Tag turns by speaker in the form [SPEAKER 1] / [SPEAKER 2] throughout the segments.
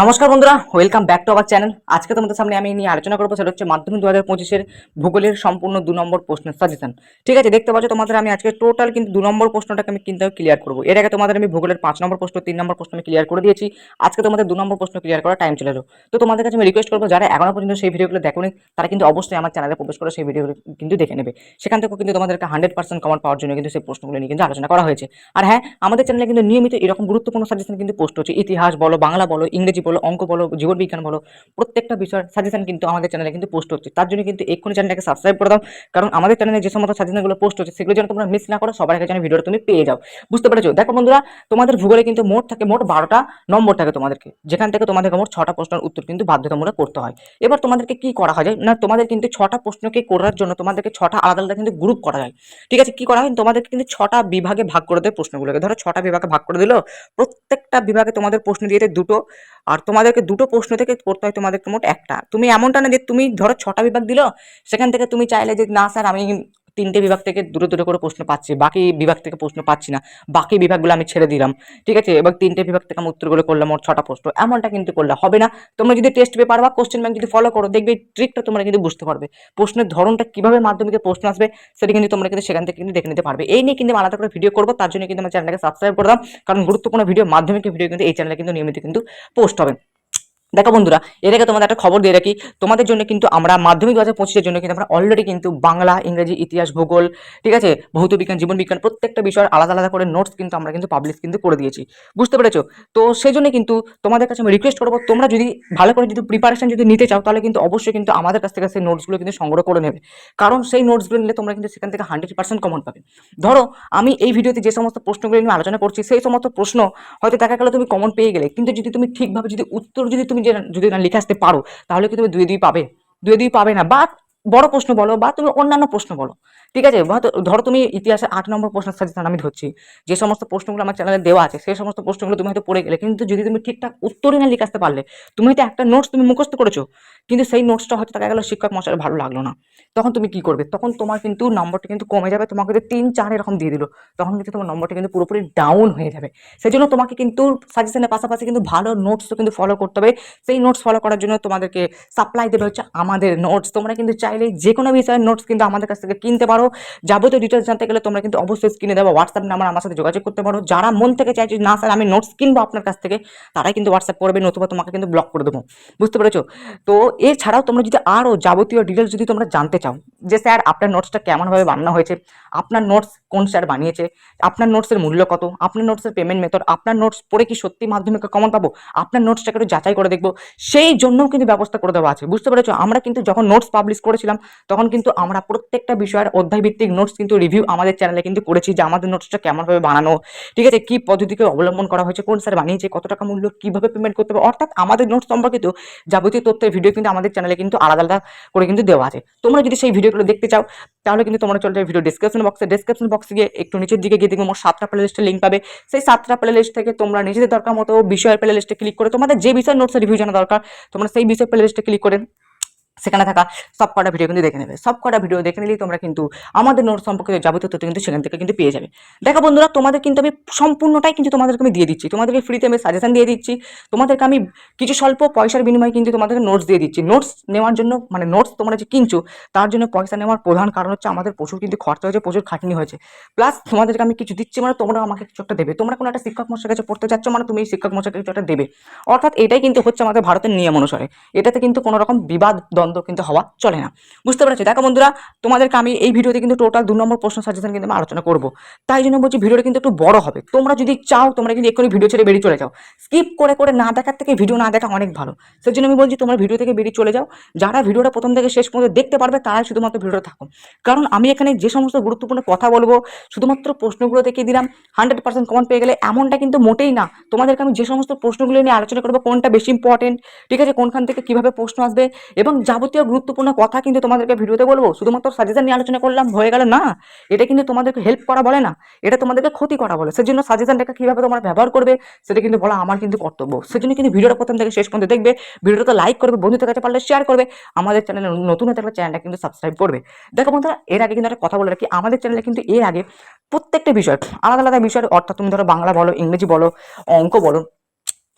[SPEAKER 1] নমস্কার বন্ধুরা welcome back to our channel আজকে তোমাদের সামনে আমি নিয়ে আলোচনা করব, সেটা হচ্ছে মাধ্যমিক দু হাজার ভূগোলের সম্পূর্ণ দু নম্বর প্রশ্নের সাজেশন ঠিক আছে, দেখতে পাচ্ছ তোমাদের আমি আজকে টোটাল কিন্তু দু নম্বর প্রশ্নটাকে আমি কিন্তু ক্লিয়ার করব। এর আগে তোমাদের আমি ভূগোলের পাঁচ নম্বর প্রশ্ন, তিন নম্বর প্রশ্ন আমি ক্লিয়ার করে দিয়েছি। আজকে তোমাদের দু নম্বর প্রশ্ন ক্লিয়ার করার টাইম চলে এলো। তো তোমাদের কাছে আমি রিকোয়েস্ট করব, যারা এখনও পর্যন্ত সেই ভিডিওগুলো দেখোনি, তারা কিন্তু অবশ্যই আমার চ্যানেলে প্রবেশ করে সেই ভিডিওগুলো কিন্তু দেখে নেবে। সেখান থেকেও কিন্তু তোমাদেরকে হান্ড্রেড পার্সেন্ট কমন পাওয়ার জন্য কিন্তু সেই প্রশ্নগুলো নিয়ে কিন্তু আলোচনা করা হয়েছে। আর হ্যাঁ আমাদের চ্যানেলে কিন্তু নিয়মিত এরকম গুরুত্বপূর্ণ সাজেশন কিন্তু পোস্ট হচ্ছে। ইতিহাস বলো, বাংলা বলো, ইংরেজি বলো, অঙ্ক বলো জীবনবিজ্ঞান বলো, প্রত্যেকটা বিষয়ের সাজেশন কিন্তু আমাদের চ্যানেলে কিন্তু পোস্ট হচ্ছে। তার জন্য কিন্তু এক্ষুনি চ্যানেলটাকে সাবস্ক্রাইব করে দাও। কারণ আমাদের চ্যানেলে যে সমস্ত সাজেশনগুলো পোস্ট হচ্ছে, সেগুলো যেন তোমরা মিস না করো, সবার আগে যেন ভিডিওটা তুমি পেয়ে যাও। বুঝতে পেরেছ? দেখো বন্ধুরা, তোমাদের ভূগোলে কিন্তু মোট থাকে, মোট বারোটা নম্বর থাকে তোমাদেরকে। যেখান থেকে তোমাদেরকে মোট ছটা প্রশ্নের উত্তর কিন্তু বাধ্যতামূলক করতে হয়। এবার তোমাদেরকে কি করা হয় না, তোমাদের কিন্তু ছটা প্রশ্নকে করার জন্য তোমাদেরকে ছটা আলাদা আলাদা কিন্তু গ্রুপ করা যায়। ঠিক আছে, কি করা হয়? তোমাদেরকে কিন্তু ছটা বিভাগে ভাগ করে দেয় প্রশ্নগুলোকে। ধরো, ছটা বিভাগে ভাগ করে দিল প্রত্যেকটা বিভাগে তোমাদের প্রশ্ন দিয়েছে দুটো, আর তোমাদেরকে দুটো প্রশ্ন থেকে করতে হয় তোমাদেরকে মোট একটা। তুমি এমনটা না যে তুমি ধরো ছটা বিভাগ দিল, সেখান থেকে তুমি চাইলে যে, না স্যার, আমি তিনটে বিভাগ থেকে দুটো দুটো করে প্রশ্ন পাচ্ছি, বাকি বিভাগ থেকে প্রশ্ন পাচ্ছি না, বাকি বিভাগগুলো আমি ছেড়ে দিলাম, ঠিক আছে? এবার তিনটে বিভাগ থেকে আমি উত্তরগুলো করলাম, মোট ছটা প্রশ্ন, এমনটা কিন্তু করলে হবে না। তোমরা যদি টেস্ট পেপার বা কোশ্চেন ব্যাংক যদি ফলো করো, দেখবে ট্রিকটা তোমরা কিন্তু বুঝতে পারবে। প্রশ্নের ধরনটা কীভাবে মাধ্যমিকে প্রশ্ন আসবে, সেটা কিন্তু তোমরা কিন্তু সেখান থেকে কিন্তু দেখে নিতে পারবে। এই নিয়ে কিন্তু আলাদা করে ভিডিও করব, তার জন্য কিন্তু আমার চ্যানেলটাকে সাবস্ক্রাইব করে দাও, কারণ গুরুত্বপূর্ণ ভিডিও মাধ্যমিকের ভিডিও কিন্তু এই চ্যানেলে কিন্তু নিয়মিত কিন্তু পোস্ট হবে। দেখো বন্ধুরা এর আগে তোমাদের একটা খবর দিয়ে রাখি। তোমাদের জন্য কিন্তু আমরা মাধ্যমিক দু হাজার পঁচিশের জন্য কিন্তু আমরা অলরেডি কিন্তু বাংলা, ইংরেজি, ইতিহাস, ভূগোল, ঠিক আছে? ভৌত বিজ্ঞান, জীবন বিজ্ঞান প্রত্যেকটা বিষয়ের আলাদা আলাদা করে নোটস কিন্তু আমরা কিন্তু পাবলিশ কিন্তু করে দিয়েছি। বুঝতে পেরেছ? তো সেই জন্য কিন্তু তোমাদের কাছে আমি রিকোয়েস্ট করব, তোমরা যদি ভালো করে যদি প্রিপারেশন যদি নিতে চাও, তাহলে কিন্তু অবশ্যই কিন্তু আমাদের কাছ থেকে সেই নোটসগুলো কিন্তু সংগ্রহ করে নেবে। কারণ সেই নোটসগুলো নিলে তোমরা কিন্তু সেখান থেকে হান্ড্রেড পার্সেন্ট কমন পাবে। ধরো, আমি এই ভিডিওতে যে সমস্ত প্রশ্নগুলো নিয়ে আলোচনা করছি, সেই সমস্ত প্রশ্ন হয়তো দেখা গেলো তুমি কমন পেয়ে গেলে, কিন্তু যদি তুমি ঠিকভাবে যদি উত্তর যদি তুমি যদি না লিখে আসতে পারো, তাহলে কি তুমি দুই দুই পাবে। দুই দুই পাবে না। বা বড় প্রশ্ন বলো বা তুমি অন্যান্য প্রশ্ন বলো। ঠিক আছে? ধরো তুমি ইতিহাসে আট নম্বর প্রশ্নের সাজেশন আমি ধরছি। যে সমস্ত প্রশ্নগুলো আমার চ্যানেলে দেওয়া আছে, সেই সমস্ত প্রশ্নগুলো তুমি হয়তো পড়ে গেলে। কিন্তু যদি তুমি ঠিকঠাক উত্তরই না লিখে আসতে পারলে, তুমি হয়তো একটা নোটস তুমি মুখস্থ করেছ, কিন্তু সেই নোটসটা হয়তো দেখা গেলো শিক্ষক মশাই ভালো লাগল না। তখন তুমি কি করবে? তখন তোমার কিন্তু নম্বরটা কিন্তু কমে যাবে, তোমাকে যদি তিন চার এরকম দিয়ে দিল। তখন কিন্তু তোমার নম্বরটা কিন্তু পুরোপুরি ডাউন হয়ে যাবে। সেই জন্য তোমাকে কিন্তু সাজেশনের পাশাপাশি কিন্তু ভালো নোটসও কিন্তু ফলো করতে হবে। সেই নোটস ফলো করার জন্য তোমাদেরকে সাপ্লাই দেবে হচ্ছে আমাদের নোটস তোমরা কিন্তু চাইলে যে কোনো বিষয়ের নোটস কিন্তু আমাদের কাছ থেকে কিনতে পারো। যাবতীয় ডিটেলস জানতে গেলে তোমরা কিন্তু অবশ্যই স্ক্রিনে দেবো হোয়াটসঅ্যাপ নাম্বার আমার সাথে যোগাযোগ করতে পারো। যারা মন থেকে চাইছে না স্যার আমি নোটস কিনবো আপনার কাছ থেকে, তারাই কিন্তু হোয়াটসঅ্যাপ করবে, নতুবা তোমাকে কিন্তু ব্লক করে দেবো। বুঝতে পেরেছ? তো এছাড়াও তোমরা যদি আরও যাবতীয় ডিটেলস যদি তোমরা জানতে চাও, যে স্যার আপনার নোটসটা কেমনভাবে বানানো হয়েছে, আপনার নোটস কোন স্যার বানিয়েছে, আপনার নোটসের মূল্য কত, আপনার নোটসের পেমেন্ট মেথড আপনার নোটস পড়ে কি সত্যি মাধ্যমিকে কমন পাবো, আপনার নোটসটাকে একটু যাচাই করে দেখব, সেই জন্যও কিন্তু ব্যবস্থা করে দেওয়া আছে। বুঝতে পেরেছ? আমরা কিন্তু যখন নোটস পাবলিশ করেছিলাম, তখন কিন্তু আমরা প্রত্যেকটা বিষয়ের অধ্যায় ভিত্তিক নোটস কিন্তু রিভিউ আমাদের চ্যানেলে কিন্তু করেছি যে আমাদের নোটসটা কেমনভাবে বানানো, ঠিক আছে? কি পদ্ধতিকে অবলম্বন করা হয়েছে, কোন স্যার বানিয়েছে কত টাকা মূল্য, কীভাবে পেমেন্ট করতে হবে, অর্থাৎ আমাদের নোটস সম্পর্কিত যাবতীয় তথ্যের ভিডিও কিন্তু আমাদের চ্যানেলে কিন্তু আলাদা আলাদা করে কিন্তু দেওয়া আছে। তোমরা যদি সেই ভিডিওগুলো দেখতে চাও, তাহলে কিন্তু তোমরা চলে ভিডিও ডিসক্রিপশন বক্সে ডিসক্রিপশন বক্সে গিয়ে একটু নিচের দিকে গিয়ে দেখবে মোট সাতটা প্লে লিস্টের লিঙ্ক পাবে। সেই সাতটা প্লে লিস্ট থেকে তোমরা নিজেদের দরকার মতো বিষয়ের প্লে লিস্টে ক্লিক করে তোমাদের যে বিষয়ের নোটসের রিভিউ জানা দরকার, তোমরা সেই বিষয়ের প্লে লিস্টে ক্লিক করে সেখানে থাকা সব কটা ভিডিও কিন্তু দেখে নেবে। সব কটা ভিডিও দেখে নিলেই তোমরা কিন্তু আমাদের নোট সম্পর্কে যাবতীয় তথ্য কিন্তু সেখান থেকে কিন্তু পেয়ে যাবে। দেখো বন্ধুরা, তোমাদের কিন্তু আমি সম্পূর্ণটাই কিন্তু তোমাদেরকে আমি দিয়ে দিচ্ছি। তোমাদেরকে ফ্রিতে আমি সাজেশন দিয়ে দিচ্ছি। তোমাদেরকে আমি কিছু স্বল্প পয়সার বিনিময়ে কিন্তু তোমাদেরকে নোটস দিয়ে দিচ্ছি। নোটস নেওয়ার জন্য মানে নোটস তোমরা যে কিনছো, তার জন্য পয়সা নেওয়ার প্রধান কারণ হচ্ছে আমাদের প্রচুর কিন্তু খরচা হয়েছে, প্রচুর খাটনি হয়েছে। প্লাস তোমাদেরকে আমি কিছু দিচ্ছি মানে তোমরা আমাকে কিছু একটা দেবে। তোমরা কোনো একটা শিক্ষক মশার কাছে পড়তে যাচ্ছ মানে তুমি শিক্ষক মশাইকে কিছু একটা দেবে। অর্থাৎ এটাই কিন্তু হচ্ছে আমাদের ভারতের নিয়ম অনুসারে। এটাতে কিন্তু কোনো রকম বিবাদ দ্বন্দ্ব কিন্তু হওয়া চলে না। বুঝতে পেরেছ? দেখো বন্ধুরা, তোমাদেরকে আমি এই ভিডিওতে কিন্তু টোটাল দু নম্বর প্রশ্ন সাজেশন কিন্তু আমি আলোচনা করব। তাই জন্য বলছি ভিডিওটা কিন্তু একটু বড় হবে। তোমরা যদি চাও, তোমরা কিন্তু এক্ষুনি ভিডিও ছেড়ে বেরিয়ে চলে যাও। স্কিপ করে করে না দেখার থেকে ভিডিও না দেখা অনেক ভালো। সেই জন্য আমি বলছি, তোমরা ভিডিও থেকে বেরিয়ে চলে যাও। যারা ভিডিওটা প্রথম থেকে শেষ পর্যন্ত দেখতে পারবে, তারাই শুধুমাত্র ভিডিওটা থাকো। কারণ আমি এখানে যে সমস্ত গুরুত্বপূর্ণ কথা বলব, শুধুমাত্র প্রশ্নগুলো দেখে দিলাম হান্ড্রেড পার্সেন্ট কমন পেয়ে গেলে এমনটা কিন্তু মোটেই না। তোমাদেরকে আমি যে সমস্ত প্রশ্নগুলো নিয়ে আলোচনা করব, কোনটা বেশি ইম্পর্টেন্ট ঠিক আছে? কোনখান থেকে কীভাবে প্রশ্ন আসবে? এবং যাবতীয় গুরুত্বপূর্ণ কথা কিন্তু তোমাদেরকে ভিডিওতে বলব। শুধুমাত্র সাজেশন নিয়ে আলোচনা করলাম, হয়ে গেল না। এটা কিন্তু তোমাদেরকে হেল্প করা বলে না। এটা তোমাদেরকে ক্ষতি করা বলে। সেজন্য সাজেশনটাকে কীভাবে তোমরা ব্যবহার করবে, সেটা কিন্তু বলা আমার কিন্তু কর্তব্য। সেজন্য কিন্তু ভিডিওটা প্রথম থেকে শেষ পর্যন্ত দেখবে। ভিডিওটা লাইক করবে, বন্ধুদের কাছে পারলে শেয়ার করবে। আমাদের চ্যানেলে নতুন থাকলে চ্যানেলটা কিন্তু সাবস্ক্রাইব করবে। দেখো বন্ধুরা, এর আগে কিন্তু একটা কথা বলে রাখি। আমাদের চ্যানেলে কিন্তু এর আগে প্রত্যেকটা বিষয়, আলাদা আলাদা বিষয়ের অর্থাৎ তুমি ধরো বাংলা বলো, ইংরেজি বলো, অঙ্ক বলো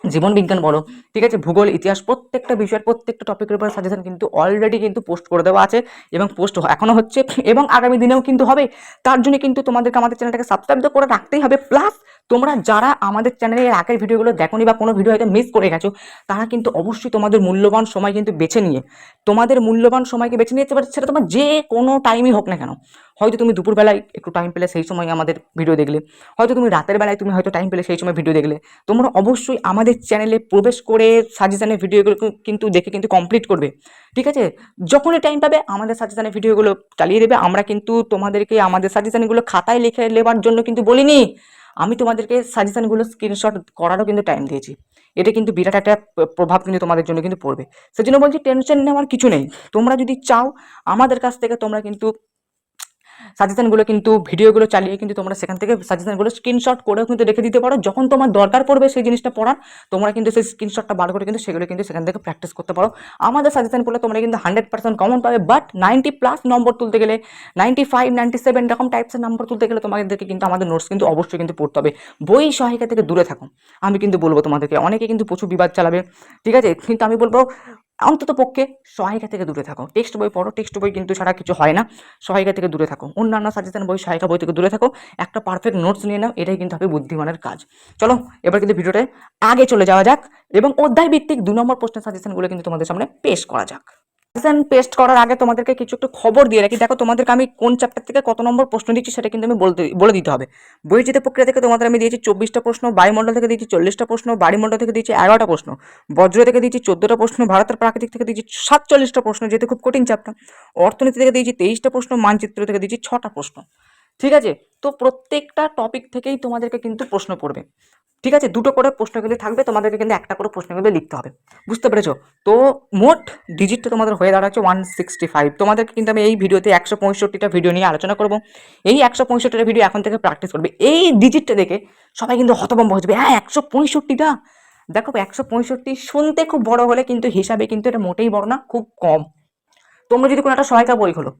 [SPEAKER 1] জীবন বিজ্ঞান বলো, ঠিক আছে? ভূগোল, ইতিহাস, প্রত্যেকটা বিষয়ের প্রত্যেকটা টপিকের উপর সাজেশন কিন্তু অলরেডি কিন্তু পোস্ট করে দেওয়া আছে এবং পোস্ট এখনও হচ্ছে এবং আগামী দিনেও কিন্তু হবে। তার জন্য কিন্তু তোমাদেরকে আমাদের চ্যানেলটাকে সাবস্ক্রাইব করে রাখতেই হবে। প্লাস তোমরা যারা আমাদের চ্যানেলে এর আগের ভিডিওগুলো দেখোনি বা কোনো ভিডিও হয়তো মিস করে গেছো, তারা কিন্তু অবশ্যই তোমাদের মূল্যবান সময় কিন্তু বেছে নিয়ে, তোমাদের মূল্যবান সময়কে বেছে পারে? সেটা তোমার যে কোনো টাইমই হোক না কেন। হয়তো তুমি দুপুরবেলায় একটু টাইম পেলে সেই সময় আমাদের ভিডিও দেখলে। হয়তো তুমি রাতের বেলায় তুমি হয়তো টাইম পেলে সেই সময় ভিডিও দেখলে। তোমরা অবশ্যই আমাদের চ্যানেলে প্রবেশ করে সাজেশনের ভিডিওগুলো কিন্তু দেখে কিন্তু কমপ্লিট করবে। ঠিক আছে? যখনই টাইম পাবে আমাদের সাজেশনের ভিডিওগুলো চালিয়ে দেবে। আমরা কিন্তু তোমাদেরকে আমাদের সাজেশানগুলো খাতায় লিখে নেবার জন্য কিন্তু বলিনি। আমি তোমাদেরকে সাজেশনগুলো স্ক্রিনশট করারও কিন্তু টাইম দিয়েছি। এটা কিন্তু বিরাট একটা প্রভাব কিন্তু তোমাদের জন্য কিন্তু পড়বে। সেজন্য বলছি টেনশন নেওয়ার কিছু নেই। তোমরা যদি চাও আমাদের কাছ থেকে তোমরা কিন্তু সাজেশনগুলো কিন্তু ভিডিওগুলো চালিয়ে কিন্তু তোমরা সেখান থেকে সাজেশনগুলো স্ক্রিনশট করেও কিন্তু রেখে দিতে পারো। যখন তোমার দরকার পড়বে সেই জিনিসটা পড়ার, তোমরা কিন্তু সেই স্ক্রিনশটটা বার করে কিন্তু সেগুলো কিন্তু সেখান থেকে প্র্যাকটিস করতে পারো। আমাদের সাজেশন করলে তোমরা কিন্তু হান্ড্রেড পার্সেন্ট কমন পাবে বাট নাইনটি প্লাস নম্বর তুলতে গেলে নাইনটি ফাইভ নাইনটি সেভেন এরকম টাইপসের নম্বর তুলতে গেলে তোমাদেরকে কিন্তু আমাদের নোটস কিন্তু অবশ্যই কিন্তু পড়তে হবে। বই সহায়িকা থেকে দূরে থাকো আমি কিন্তু বলব তোমাদেরকে, অনেকে কিন্তু প্রচুর বিবাদ চালাবে, ঠিক আছে? কিন্তু আমি বলব অন্তত পক্ষে সহায়িকা থেকে দূরে থাকো। টেক্সট বই পড়ো, টেক্সট বই কিন্তু ছাড়া কিছু হয় না। সহায়িকা থেকে দূরে থাকো। অন্যান্য সাজেশন বই, সহায়িকা বই থেকে দূরে থাকো। একটা পারফেক্ট নোটস নিয়ে নাও, এটাই কিন্তু হবে বুদ্ধিমানের কাজ। চলো, এবার কিন্তু ভিডিওটায় আগে চলে যাওয়া যাক এবং অধ্যায় ভিত্তিক দু নম্বর প্রশ্নের সাজেশনগুলো কিন্তু তোমাদের সামনে পেশ করা যাক। সাজেশন পেস্ট করার আগে তোমাদেরকে কিছু একটু খবর দিয়ে রাখি। দেখো, তোমাদেরকে আমি কোন চ্যাপ্টার থেকে কত নম্বর প্রশ্ন দিচ্ছি সেটা কিন্তু আমি বলতে বলে দিতে হবে। বৈচিত প্রক্রিয়া থেকে তোমাদের আমি দিয়েছি চব্বিশটা প্রশ্ন, বায়ুমণ্ডল থেকে দিয়েছি চল্লিশটা প্রশ্ন, বাড়িমণ্ডল থেকে দিয়েছি এগারোটা প্রশ্ন, বজ্র থেকে দিয়েছি চোদ্দোটা প্রশ্ন, ভারতের প্রাকৃতিক থেকে দিয়েছি সাতচল্লিশটা প্রশ্ন, যেহেতু খুব কঠিন চ্যাপ্টার অর্থনীতি থেকে দিয়েছি তেইশটা প্রশ্ন, মানচিত্র থেকে দিয়েছি ছটা প্রশ্ন। ঠিক আছে? তো প্রত্যেকটা টপিক থেকেই তোমাদেরকে কিন্তু প্রশ্ন পড়বে। ঠিক আছে, দুটো করে প্রশ্ন কিন্তু থাকবে, তোমাদেরকে কিন্তু একটা করে প্রশ্ন কিন্তু লিখতে হবে। বুঝতে পেরেছ? তো মোট ডিজিটটা তোমাদের হয়ে দাঁড়াচ্ছে ওয়ান সিক্সটি ফাইভ তোমাদেরকে কিন্তু আমি এই ভিডিওতে একশো পঁয়ষট্টিটা ভিডিও নিয়ে আলোচনা করব। এই একশো পঁয়ষট্টিটা ভিডিও এখন থেকে প্র্যাকটিস করবে। এই ডিজিটটা দেখে সবাই কিন্তু হতভম্ব যাবে। হ্যাঁ একশো পঁয়ষট্টিটা? দেখো, একশো পঁয়ষট্টি শুনতে খুব বড় হলে কিন্তু হিসাবে কিন্তু এটা মোটেই বড় না, খুব কম। তোমরা যদি কোনো একটা সহায়িকা বই খোলো,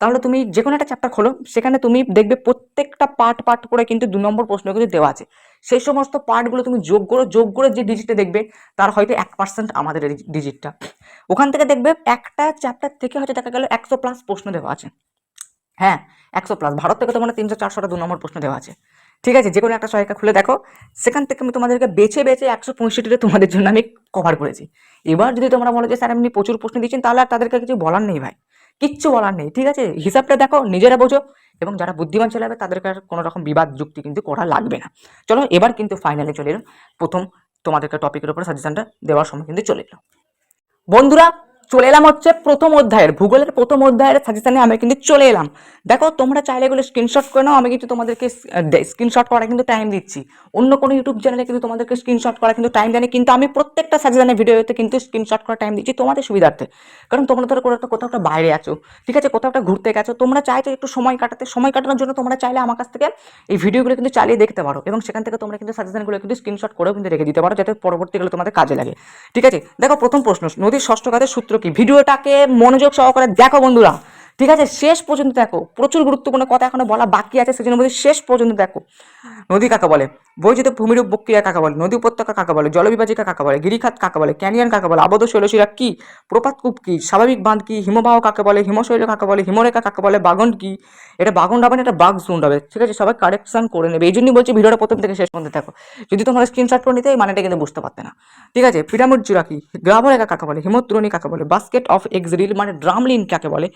[SPEAKER 1] তাহলে তুমি যে কোনো একটা চ্যাপ্টার খোলো, সেখানে তুমি দেখবে প্রত্যেকটা পার্ট পার্ট করে কিন্তু দু নম্বর প্রশ্ন কিন্তু দেওয়া আছে। সেই সমস্ত পার্টগুলো তুমি যোগ করো, যোগ করে যে ডিজিটে দেখবে, তার হয়তো এক পার্সেন্ট আমাদের ডিজিটটা ওখান থেকে দেখবে একটা চ্যাপ্টার থেকে হয়তো দেখা গেল একশো প্লাস প্রশ্ন দেওয়া আছে। হ্যাঁ একশো প্লাস ভারত থেকে তোমার তিনশো, চারশোটা দু নম্বর প্রশ্ন দেওয়া আছে। ঠিক আছে যে কোনো একটা সহায়িকা খুলে দেখো। সেখান থেকে আমি তোমাদেরকে বেছে বেছে একশো পঁয়ষট্টিটা তোমাদের জন্য আমি কভার করেছি। এবার যদি তোমরা বলো যে, স্যার এমনি প্রচুর প্রশ্ন দিচ্ছেন, তাহলে আর তাদেরকে কিছু বলার নেই ভাই। কিচ্ছু বলার নেই, ঠিক আছে? হিসাবটা দেখো, নিজেরা বোঝো এবং যারা বুদ্ধিমান ছেলে হবে তাদেরকে আর কোনো রকম বিবাদ যুক্তি কিন্তু করা লাগবে না। চলো, এবার কিন্তু ফাইনালে চলে এলো প্রথম তোমাদেরকে টপিকের উপর সাজেশনটা দেওয়ার সময় কিন্তু চলে এলো। বন্ধুরা চলে এলাম হচ্ছে প্রথম অধ্যায়ের, ভূগোলের প্রথম অধ্যায়ের সাজেশনে আমি কিন্তু চলে এলাম। দেখো, তোমরা চাইলে এগুলো স্ক্রিনশট করে নাও, আমি কিন্তু তোমাদেরকে স্ক্রিনশট করা কিন্তু টাইম দিচ্ছি। অন্য কোনো ইউটিউব চ্যানেলে কিন্তু তোমাদেরকে স্ক্রিনশট করা কিন্তু টাইম দেয়নি, কিন্তু আমি প্রত্যেকটা সাজেশনের ভিডিওতে কিন্তু স্ক্রিনশট করা টাইম দিচ্ছি তোমাদের সুবিধার্থে। কারণ তোমরা ধরো কোনো একটা, কোথাও একটা বাইরে আছো, ঠিক আছে, কোথাও একটা ঘুরতে গেছো, তোমরা চাইছো একটু সময় কাটাতে, সময় কাটানোর জন্য তোমরা চাইলে আমার কাছ থেকে এই ভিডিওগুলো কিন্তু চালিয়ে দেখতে পারো এবং সেখান থেকে তোমরা কিন্তু সাজেশনগুলো কিন্তু স্ক্রিনশট করেও কিন্তু রেখে দিতে পারো, যাতে পরবর্তীকালে তোমাদের কাজে লাগে। ঠিক আছে, দেখো প্রথম প্রশ্ন, নদীর ষষ্ঠ ঘাতের সূত্র কি? ভিডিওটাকে মনোযোগ সহকারে দেখো বন্ধুরা। ঠিক আছে? শেষ পর্যন্ত দেখো। প্রচুর গুরুত্বপূর্ণ কথা এখনও বলা বাকি আছে, সেজন্য বলছি শেষ পর্যন্ত দেখো। নদী কাকে বলে? বৈচিত্র ভূমিরূপ বক্রিয়া কাকে বলে? নদী উপত্যকা কাকে বলে? জলবিভাজিকা কাকে বলে? গিরিখাত কাকে বলে? ক্যানিয়ান কাকে বলে? আবদ্ধ শৈলশিরা কি? প্রপাতকূপ কি? স্বাভাবিক বাঁধ কি? হিমবাহ কাকে বলে? হিমশৈল কাকে বলে? হিমরেখা কাকে বলে? বাগন কি? এটা বাগন হবে না এটা বাঘ জুন্ড হবে ঠিক আছে, সবাই কারেকশন করে নেবে। এই জন্যই বলছি ভিডিওটা প্রথম থেকে শেষ পর্যন্ত দেখো। যদি তোমরা স্ক্রিনশট করে নিতে, এই মানেটা কিন্তু বুঝতে পারতে না। ঠিক আছে, পিরামিড চূড়া কি গ্রাভরেখা কাকে বলে হিমদ্রণী কাকে বলে, বাস্কেট অফ এক্সরিল মানে ড্রামলিন কাকে বলে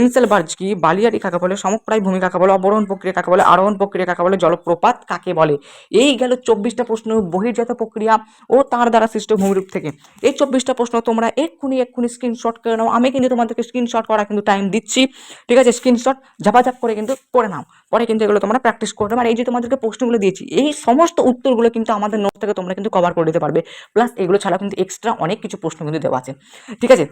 [SPEAKER 1] ইনসেল বার্জ কি, বালিয়ারি কাকে বলে, সমপ্রায় ভূমি কাকে বলে, অবরোহণ প্রক্রিয়া কাকে বলে, আরোহণ প্রক্রিয়া কাকে বলে, জলপ্রপাত কাকে বলে। এই গেল চব্বিশটা প্রশ্ন, বহির্জাত প্রক্রিয়া ও তার দ্বারা সৃষ্ট ভূমিরূপ থেকে। এই চব্বিশটা প্রশ্ন তোমরা এক্ষুনি এক্ষুনি স্ক্রিনশট করে নাও। আমি কিন্তু তোমাদেরকে স্ক্রিনশট করা কিন্তু টাইম দিচ্ছি। ঠিক আছে স্ক্রিনশট ঝাপাঝাপ করে কিন্তু করে নাও। পরে কিন্তু এগুলো তোমরা প্র্যাকটিস করবে। আর এই যে তোমাদেরকে প্রশ্নগুলো দিয়েছি, এই সমস্ত উত্তরগুলো কিন্তু আমাদের নোট থেকে তোমরা কিন্তু কভার করে দিতে পারবে। প্লাস এগুলো ছাড়া কিন্তু এক্সট্রা অনেক কিছু প্রশ্ন কিন্তু দেওয়া আছে। ঠিক আছে?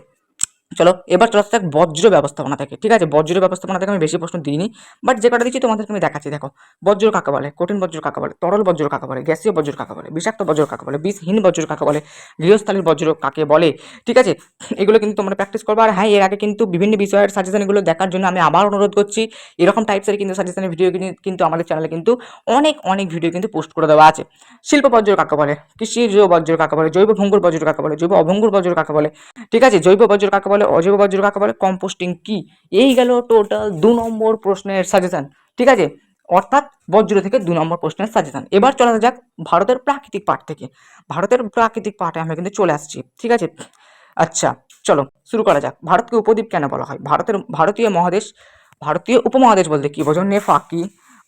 [SPEAKER 1] চলো এবার চলে আসতে বজ্র ব্যবস্থাপনা থেকে ঠিক আছে বজ্র ব্যবস্থাপনা থেকে আমি বেশি প্রশ্ন দিইনি বাট যে কটা দিচ্ছি তোমাদেরকে আমি দেখাচ্ছি দেখো বজ্র কাকে বলে কঠিন বজ্র কাকে বলে তরল বজ্র কাকে বলে গ্যাসীয় বজ্র কাকে বলে বিষাক্ত বজ্র কাকে বলে বিষহীন বজ্র কাকে বলে গৃহস্থালীর বজ্র কাকে বলে ঠিক আছে এগুলো কিন্তু তোমরা প্র্যাকটিস করব আর হ্যাঁ এর আগে কিন্তু বিভিন্ন বিষয়ের সাজেশনগুলো দেখার জন্য আমি আবার অনুরোধ করছি এরকম টাইপসের কিন্তু সাজেশনের ভিডিও কিন্তু আমাদের চ্যানেলে কিন্তু অনেক অনেক ভিডিও কিন্তু পোস্ট করে দেওয়া আছে শিল্প বজ্র কাকে বলে কৃষিজ বজ্র কাকে বলে জৈব ভঙ্গুর বজ্র কাকে বলে জৈব অভঙ্গুর বজ্র কাকে বলে ঠিক আছে জৈব বজ্র কাকে বলে অজৈব বজ্র কাকে বলে? কম্পোস্টিং কি? এই গেল টোটাল দু নম্বর প্রশ্নের সাজেশন ঠিক আছে? অর্থাৎ বজ্র থেকে দু নম্বর প্রশ্নের সাজেশন এবার চলে যাক ভারতের প্রাকৃতিক পাঠ থেকে। ভারতের প্রাকৃতিক পাঠে আমরা কিন্তু চলে আসছি, ঠিক আছে? আচ্ছা চলো শুরু করা যাক। ভারতকে উপদ্বীপ কেন বলা হয়? ভারতের, ভারতীয় মহাদেশ, ভারতীয় উপমহাদেশ বলতে কি? বোঝো নেফা কি?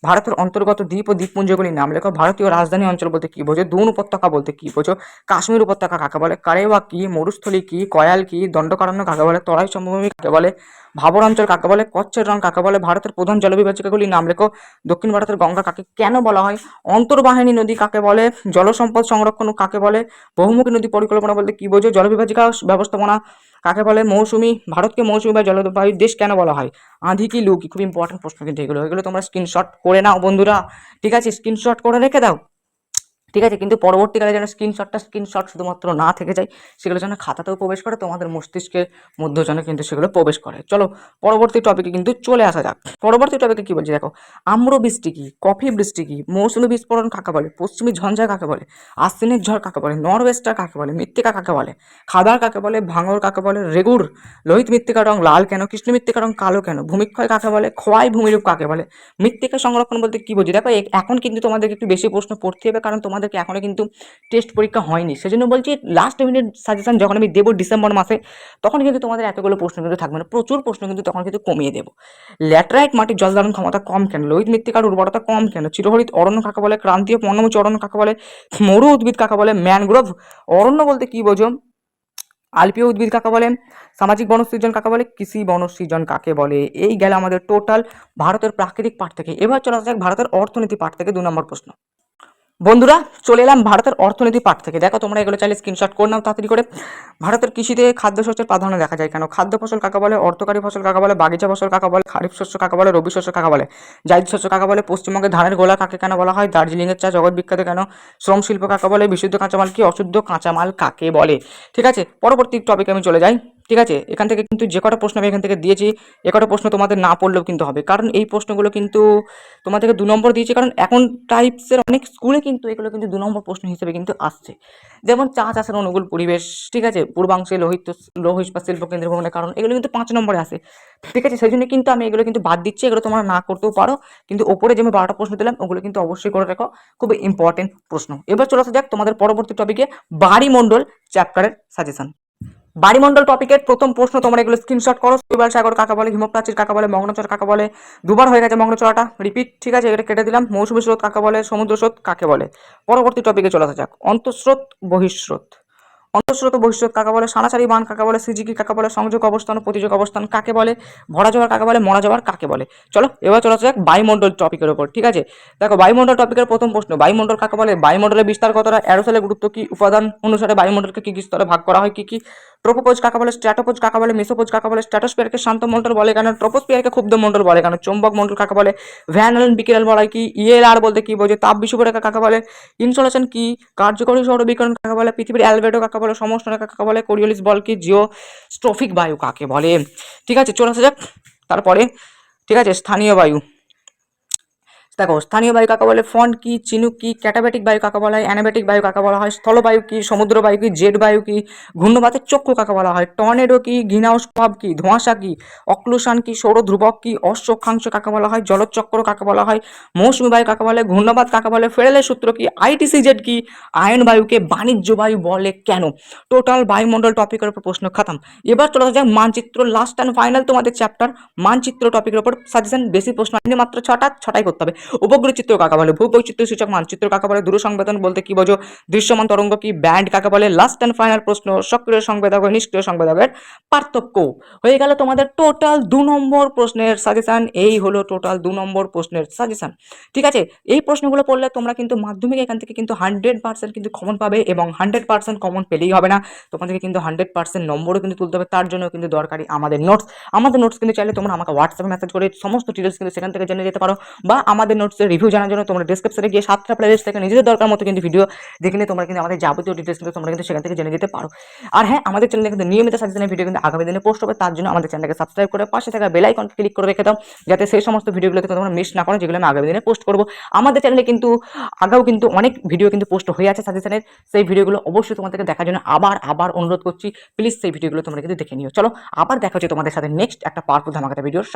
[SPEAKER 1] ভারতের অন্তর্গত দ্বীপ ও দ্বীপপুঞ্জগুলির নাম লেখো। ভারতীয় রাজধানী অঞ্চল বলতে কী বোঝো? দুন উপত্যকা বলতে কী বোঝো? কাশ্মীর উপত্যকা কাকে বলে? কারেওয়া কি? মরুস্থলী কি? কয়াল কি? দণ্ডকারণ্য কাকে বলে? তরাই সমভূমি কাকে বলে? ভাবর অঞ্চল কাকে বলে? কচ্ছের রং কাকে বলে? ভারতের প্রধান জলবিভাজিকাগুলির নাম লেখো। দক্ষিণ ভারতের গঙ্গা কাকে, কেন বলা হয়? অন্তর্বাহিনী নদী কাকে বলে? জলসম্পদ সংরক্ষণ কাকে বলে? বহুমুখী নদী পরিকল্পনা বলতে কি বোঝো? জলবিভাজিকা ব্যবস্থাপনা কাকে বলে? মৌসুমি, ভারতকে মৌসুমি বা জলবায়ুর দেশ কেন বলা হয়? আঁধি কি লু কি খুব ইম্পর্টেন্ট প্রশ্ন কিন্তু এগুলো। এগুলো তোমরা স্ক্রিনশট করে নাও বন্ধুরা। ঠিক আছে স্ক্রিনশট করে রেখে দাও। ঠিক আছে? কিন্তু পরবর্তীকালে যেন স্ক্রিনশটটা স্ক্রিনশট শুধুমাত্র না থেকে যায়, সেগুলো যেন খাতাতেও প্রবেশ করে, তোমাদের মস্তিষ্কের মধ্যে যেন কিন্তু সেগুলো প্রবেশ করে। চলো, পরবর্তী টপিকে কিন্তু চলে আসা যাক। পরবর্তী টপিকে কি বলছি দেখো? আম্র বৃষ্টি কি? কফি বৃষ্টি কি? মৌসুমী বিস্ফোরণ কাকে বলে? পশ্চিমী ঝঞ্ঝা কাকে বলে? আশ্বিনের ঝড় কাকে বলে? নরওয়েস্টার কাকে বলে? মৃত্তিকা কাকে বলে? খাদার কাকে বলে? ভাঙর কাকে বলে? রেগুর। লোহিত মৃত্তিকা রং লাল কেন? কৃষ্ণ মৃত্তিকা রং কালো কেন? ভূমিক্ষয় কাকে বলে? ক্ষয় ভূমিরূপ কাকে বলে? মৃত্তিকা সংরক্ষণ বলতে কি বুঝি? দেখো এখন কিন্তু তোমাদেরকে একটু বেশি প্রশ্ন পড়তে হবে, কারণ তোমাদেরকে এখনও কিন্তু টেস্ট পরীক্ষা হয়নি। সেজন্য বলছি লাস্ট মিনিট সাজেশন যখন আমি দেবো ডিসেম্বর মাসে, তখন কিন্তু তোমাদের এতগুলো প্রশ্ন কিন্তু থাকবে না। প্রচুর প্রশ্ন কিন্তু তখন কিন্তু কমিয়ে দেবো। ল্যাটেরাইট মাটির জল ধারণ ক্ষমতা কম কেন? লোহিত মৃত্তিকার উর্বরতা কম কেন? চিরহরিত অরণ্য কাকে বলে? ক্রান্তীয় পর্ণমোচী অরণ্য কাকে বলে? মরু উদ্ভিদ কাকে বলে? ম্যানগ্রোভ অরণ্য বলতে কি বোঝো? আলপীয় উদ্ভিদ কাকে বলে? সামাজিক বনসৃজন কাকে বলে? কৃষি বনসৃজন কাকে বলে? এই গেল আমাদের টোটাল ভারতের প্রাকৃতিক পাঠ থেকে। এবার চলে আসা ভারতের অর্থনীতি পাঠ থেকে দু নম্বর প্রশ্ন। বন্ধুরা, চলে এলাম ভারতের অর্থনীতি পাঠ থেকে। দেখো তোমরা এগুলো চাইলে স্ক্রিনশট করে নাও তাড়াতাড়ি করে। ভারতের কৃষিতে খাদ্যশস্যের প্রাধান্য দেখা যায় কেন? খাদ্য ফসল কাকে বলে? অর্থকারী ফসল কাকে বলে? বাগিচা ফসল কাকে বলে? খারিফ শস্য কাকা বলে? রবি শস্য কাকে বলে? জাইদ শস্য কাকা বলে? পশ্চিমবঙ্গে ধানের গোলা কাকে কেন বলা হয়? দার্জিলিংয়ের চা জগৎ বিখ্যাত কেন? শ্রম শিল্প কাকে বলে? বিশুদ্ধ কাঁচামাল কি অশুদ্ধ কাঁচামাল কাকে বলে? ঠিক আছে, পরবর্তী টপিকে আমি চলে যাই। ঠিক আছে? এখান থেকে কিন্তু যে কটা প্রশ্ন আমি এখান থেকে দিয়েছি, এ কটা প্রশ্ন তোমাদের না পড়লেও কিন্তু হবে। কারণ এই প্রশ্নগুলো কিন্তু তোমাদেরকে দু নম্বর দিয়েছি, কারণ এখন টাইপসের অনেক স্কুলে কিন্তু এগুলো কিন্তু দু নম্বর প্রশ্ন হিসেবে কিন্তু আসছে। যেমন চা চাষের অনুকূল পরিবেশ, ঠিক আছে? পূর্বাংশে লোহিত লৌহ ইস্পাত শিল্প কেন্দ্র ভ্রমণের কারণ, এগুলো কিন্তু পাঁচ নম্বরে আসে। ঠিক আছে? সেই জন্য কিন্তু আমি এগুলো কিন্তু বাদ দিচ্ছি, এগুলো তোমরা না করতেও পারো। কিন্তু ওপরে যে আমি বারোটা প্রশ্ন দিলাম, ওগুলো কিন্তু অবশ্যই করে রাখো। খুব ইম্পর্টেন্ট প্রশ্ন। এবার চলে আসা যাক তোমাদের পরবর্তী টপিকে বাড়িমণ্ডল চ্যাপ্টারের সাজেশন বাড়িমণ্ডল টপিকের প্রথম প্রশ্ন, তোমরা এগুলো স্ক্রিনশট করো। শৈবাল সাগর কাকা বলে হিমপ্রাচীর কাকা বলে, মগ্নচর কাকা বলে, দুবার হয়ে গেছে মগ্নচরাটা। রিপিট ঠিক আছে এটা কেটে দিলাম। মৌসুমী স্রোত কাকে বলে, সমুদ্র স্রোত কাকে বলে? পরবর্তী টপিকে চলে আসা যাক। অন্তঃস্রোত, বহিঃস্রোত। অন্তঃস্রোত ও বহিঃস্রোত কাকে বলে সানাসারি বান কাকে বলে, সিজিকি কাকে বলে, সংযোগ অবস্থান, প্রতিযোগ অবস্থান কাকে বলে, ভরা যাওয়ার কাকে বলে, মরা যাওয়ার কাকে বলে? চলো, এবার চলে যাক বায়ুমণ্ডল টপিকের ওপর ঠিক আছে? দেখো, বায়ুমণ্ডল টপিকের প্রথম প্রশ্ন, বায়ুমণ্ডল কাকে বলে? বায়ুমণ্ডলের বিস্তার কতটা? অ্যারোসেলের গুরুত্ব কি? উপাদান অনুসারে বায়ুমণ্ডলকে কি কি স্তরে ভাগ করা হয়, কি কি? ট্রোপোপোজ কাকা বলে স্ট্র্যাটোপোজ কাকা বলে, মেসোপোজ কাকা বলে স্ট্র্যাটোস্পিয়ারকে শান্ত মণ্ডল বলে কেন? ট্রোপোস্পিয়ারকে ক্ষুব্ধ মণ্ডল বলে কেন? চৌম্বক মণ্ডল কাকে বলে, ভ্যান অ্যালেন বিকিরণ বলা কি? ইএলআর বলতে কি বোঝে? তাপ বিষুবরেখা কাকে বলে, ইনসোলেশন কি? কার্যকরী সৌর বিকিরণ কাকে বলে, পৃথিবীর অ্যালবেডো কাকা বলে সমস্ত রেখা কাকে বলে, কোরিওলিস বল কি? জিও স্ট্রফিক বায়ু কাকে বলে? ঠিক আছে, চলে আসা যাক। তারপরে, ঠিক আছে, স্থানীয় বায়ু। দেখো, স্থানীয় বায়ু কাকে বলে ফন্ট কি, চিনুক কি, ক্যাটাবেটিক বায়ু কাকে বলা হয়, অ্যানাবেটিক বায়ু কাকে বলা হয় স্থলবায়ু কি, সমুদ্র বায়ু কি, জেট বায়ু কি, ঘূর্ণবাতের চক্ষু কাকে বলা হয়, টর্নেডো কি প্রভাব কি, ধোঁয়াশা কি, অক্লুশন কি, সৌর ধ্রুবক কি, অশ্বক্ষাংশ কাকে বলা হয়, জলচক্র কাকে বলা হয়, মৌসুমী বায়ু কাকে বলে, ঘূর্ণবাত কাকে বলে, ফেরেলের সূত্র কি আইটিসি জেট কি, আয়ন বায়ুকে বাণিজ্য বায়ু বলে কেন? টোটাল বায়ুমণ্ডল টপিকের উপর প্রশ্ন খাতাম। এবার চলে যাক মানচিত্র লাস্ট অ্যান্ড ফাইনাল তোমাদের চ্যাপ্টার মানচিত্র টপিকের উপর সাজেশন বেশি প্রশ্ন মাত্র ছটা, ছটাই করতে হবে। উপগ্রহ চিত্র কাকা বলে? ভূবৈচিত্র সূচক মানচিত্র কাকা বলে? দূর সংবেদন বলতে কি বোঝো? দৃশ্যমান তরঙ্গ কি? ব্যান্ড কাকা বলে? লাস্ট অ্যান্ড ফাইনাল প্রশ্ন, সক্রিয় সংবেদক ও নিষ্ক্রিয় সংবেদকের পার্থক্য। হয়ে গেল তোমাদের টোটাল দু নম্বর প্রশ্নের সাজেশন এই হলো টোটাল দু নম্বর প্রশ্নের সাজেশন ঠিক আছে? এই প্রশ্নগুলো পড়লে তোমরা কিন্তু মাধ্যমিক এখান থেকে কিন্তু হান্ড্রেড পার্সেন্ট কিন্তু কমন পাবে এবং হান্ড্রেড পার্সেন্ট কমন পেলেই হবে না। তোমাদেরকে কিন্তু হান্ড্রেড পার্সেন্ট নম্বরও কিন্তু তুলতে হবে, তার জন্য কিন্তু দরকারি আমাদের নোটস আমাদের নোটস কিন্তু চাইলে তোমরা আমাকে হোয়াটসঅ্যাপে মেসেজ করে সমস্ত ডিটেলস কিন্তু সেখান থেকে জেনে যেতে পারো বা আমাদের নোটসের রিভিউ জানার জন্য তোমরা ডিসক্রিপশনে গিয়ে সাতটা প্লেলিস্ট থেকে নিজেদের দরকার মতো কিন্তু ভিডিও দেখে নিয়ে তোমরা কিন্তু আমাদের যাবতীয় ডিটেলস কিন্তু তোমরা কিন্তু সেখান থেকে জেনে যেতে পারো। আর হ্যাঁ আমাদের চ্যানেলে কিন্তু নিয়মিত সাজেশনের ভিডিও কিন্তু আগামী দিনে পোস্ট হবে, তার জন্য আমাদের চ্যানেলকে সাবস্ক্রাইব করে পাশে থাকা বেল আইকন ক্লিক করে রেখে দাও, যাতে সেই সমস্ত ভিডিওগুলোকে তোমরা মিস না করো, যেগুলো আমি আগামী দিনে পোস্ট করব। আমাদের চ্যানেলে কিন্তু আগেও কিন্তু অনেক ভিডিও কিন্তু পোস্ট হয়ে আছে সাজেশনের সেই ভিডিওগুলো অবশ্যই তোমাদেরকে দেখার জন্য আবার আবার অনুরোধ করছি প্লিজ সেই ভিডিওগুলো তোমরা কিন্তু দেখে নিও। চলো, আবার দেখা হচ্ছে তোমাদের সাথে নেক্সট একটা পাওয়ারফুল ধামাকাতা ভিডিওর